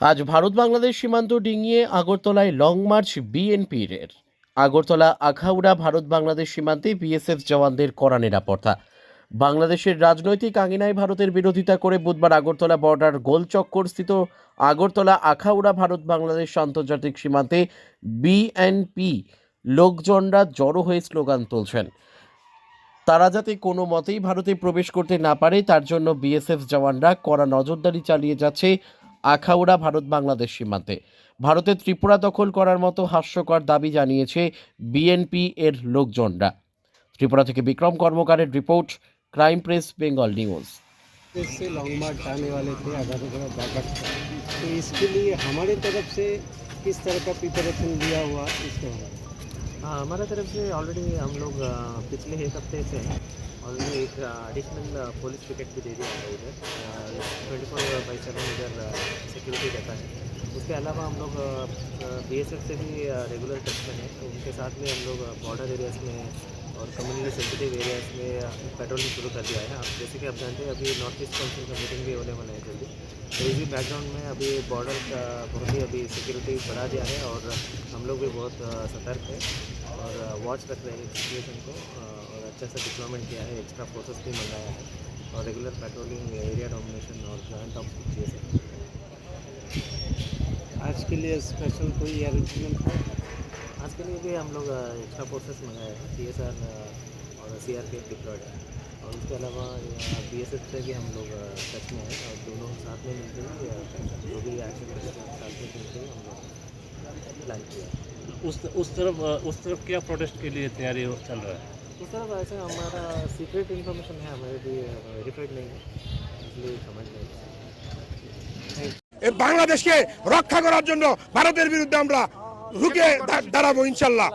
আজ ভারত বাংলাদেশ সীমান্ত ডিঙিয়ে আগরতলায় লং মার্চ বিএনপির আগরতলা, আখাউড়া ভারত বাংলাদেশ সীমান্তে বিএসএফ জওয়ানদের কড়া নিরাপত্তা। বাংলাদেশের রাজনৈতিক আঙিনায় ভারতের বিরোধিতা করে বুধবার আগরতলা বর্ডার গোলচক্কর স্থিত আগরতলা, আখাউড়া ভারত বাংলাদেশ আন্তর্জাতিক সীমান্তে বিএনপি লোকজনরা জড়ো হয়ে স্লোগান তুলছেন। তারা যাতে কোনো মতেই ভারতে প্রবেশ করতে না পারে, তার জন্য বিএসএফ জওয়ানরা কড়া নজরদারি চালিয়ে যাচ্ছে আখাউড়া ভারত বাংলাদেশ সীমান্তে ভারতের ত্রিপুরা দখল করার মতো হাস্যকর দাবি জানিয়েছে বিএনপি এর লোকজনরা ত্রিপুরা থেকে Bikram কর্মকারের report crime press Bengal news देश से लॉन्ग मार्च आने वाले थे आज़ादी का बैकअप तो इसके लिए हमारे तरफ से किस तरह का प्रिपरेशन लिया हुआ इसके बारे में हाँ हमारा तरफ़ से ऑलरेडी हम लोग पिछले एक हफ़्ते से ऑलरेडी एक एडिशनल पुलिस विकेट भी दे दिया है इधर ट्वेंटी फोर बाई सेवन इधर सिक्योरिटी रहता है। उसके अलावा हम लोग बी एस एफ़ से भी रेगुलर टच हैं। तो उनके साथ में हम लोग बॉर्डर एरियाज़ में और कम्युनिटी सेंसिटिव एरियाज़ में पेट्रोलिंग शुरू कर दिया है। अब जैसे कि आप जानते हैं, अभी नॉर्थ ईस्ट काउंसिल का मीटिंग भी होने वाला है जल्दी। तो इसी बैकग्राउंड में अभी बॉर्डर का बहुत ही अभी सिक्योरिटी बढ़ा दिया है और हम लोग भी बहुत सतर्क है और वॉच रख रहे हैं सिचुएशन को और अच्छा सा डिप्लॉयमेंट किया है। एक्स्ट्रा फोर्सेस भी मंगाया है और रेगुलर पेट्रोलिंग एरिया डोमिनेशन और जॉइंट ऑफ़ चीज़ आज के लिए स्पेशल कोई अरेंजमेंट है? आज के लिए भी हम लोग एक्स्ट्रा फोर्सेस मंगाए हैं। C S R C R P F deployed है और उसके अलावा बी एस एफ से भी हम लोग टच में हैं और दोनों साथ में मिलकर ही अ, जो भी एक्शन करेंगे साथ में मिलकर ही हम लोग प्लान किया है उस उस तरफ उस तरफ क्या प्रोटेस्ट के लिए तैयारी हो- चल रहा है इस तरफ ऐसे हमारा सीक्रेट इन्फॉर्मेशन है हमारे भी वेरीफाइड नहीं है इसलिए समझ नहीं सकते। এই বাংলাদেশকে রক্ষা করার জন্য ভারতের বিরুদ্ধে আমরা রুখে দা- দাঁড়াবো ইনশাল্লাহ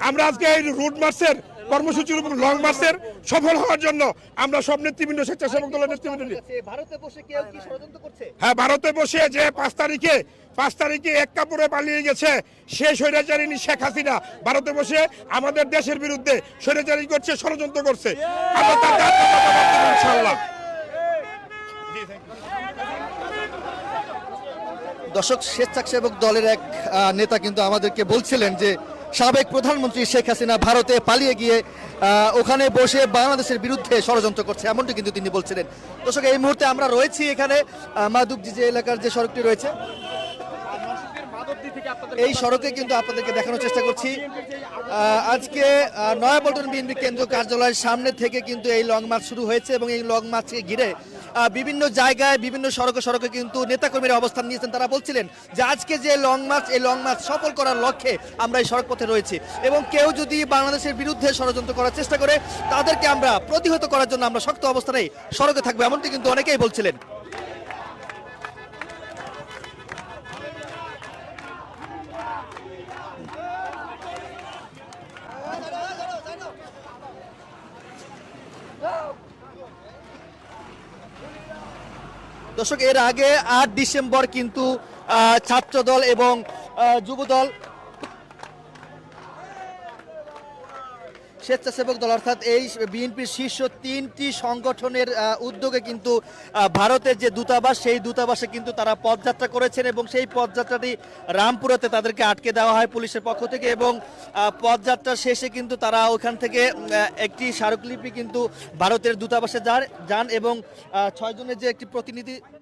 আমরা আজকে এই রুট মার্চের কর্মসূচির উপর লং মার্চের সফল হওয়ার জন্য আমরা সব নেতৃবৃন্দ স্বেচ্ছাসেবক দলের নেতৃবৃন্দ নিয়ে- ভারতে বসে কেউ কি ষড়যন্ত্র করছে? হ্যাঁ ভারতে বসে যে পাঁচ তারিখে পাঁচ তারিখে এক কাপড়ে পালিয়ে গেছে সে স্বৈরাচারিণী শেখ হাসিনা। ভারতে বসে আমাদের দেশের বিরুদ্ধে স্বৈরাচারী করছে ষড়যন্ত্র করছে। আমরা তার ইনশাল্লাহ দর্শক স্বেচ্ছাসেবক দলের এক আহ, নেতা কিন্তু আমাদেরকে বলছিলেন যে সাবেক প্রধানমন্ত্রী শেখ হাসিনা ভারতে পালিয়ে গিয়ে ওখানে বসে বাংলাদেশের বিরুদ্ধে ষড়যন্ত্র করছে, এমনটি কিন্তু তিনি বলছিলেন। দর্শক, এই মুহূর্তে আমরা রয়েছি এখানে মাদুবজি যে এলাকার যে সড়কটি রয়েছে এই সড়কে কিন্তু আপনাদেরকে দেখানোর চেষ্টা করছি। আজকে নয়াপল্টন বিএনপি কেন্দ্র কার্যালয়ের সামনে থেকে কিন্তু এই লং মার্চ শুরু হয়েছে এবং এই লং মার্চকে ঘিরে বিভিন্ন জায়গায়, বিভিন্ন সড়কে সড়কে কিন্তু নেতাকর্মীরা অবস্থান নিয়েছেন। তারা বলছিলেন যে আজকে যে লং মার্চ, এই লং মার্চ সফল করার লক্ষ্যে আমরা এই সড়ক পথে রয়েছি এবং কেউ যদি বাংলাদেশের বিরুদ্ধে ষড়যন্ত্র করার চেষ্টা করে, তাদেরকে আমরা প্রতিহত করার জন্য আমরা শক্ত অবস্থানে সড়কে থাকব, এমনটি কিন্তু অনেকেই বলছিলেন। দর্শক এর আগে আট ডিসেম্বর কিন্তু ছাত্রদল এবং যুব যুবদল স্বেচ্ছাসেবক দল অর্থাৎ এই বিএনপির শীর্ষ তিনটি সংগঠনের উদ্যোগে কিন্তু ভারতের যে দূতাবাস, সেই দূতাবাসে কিন্তু তারা পদযাত্রা করেছেন এবং সেই পদযাত্রাটি রামপুরাতে তাদেরকে আটকে দেওয়া হয় পুলিশের পক্ষ থেকে এবং পদযাত্রা শেষে কিন্তু তারা ওখান থেকে একটি স্মারকলিপি কিন্তু ভারতের দূতাবাসে যান এবং ছয়জনের যে একটি প্রতিনিধি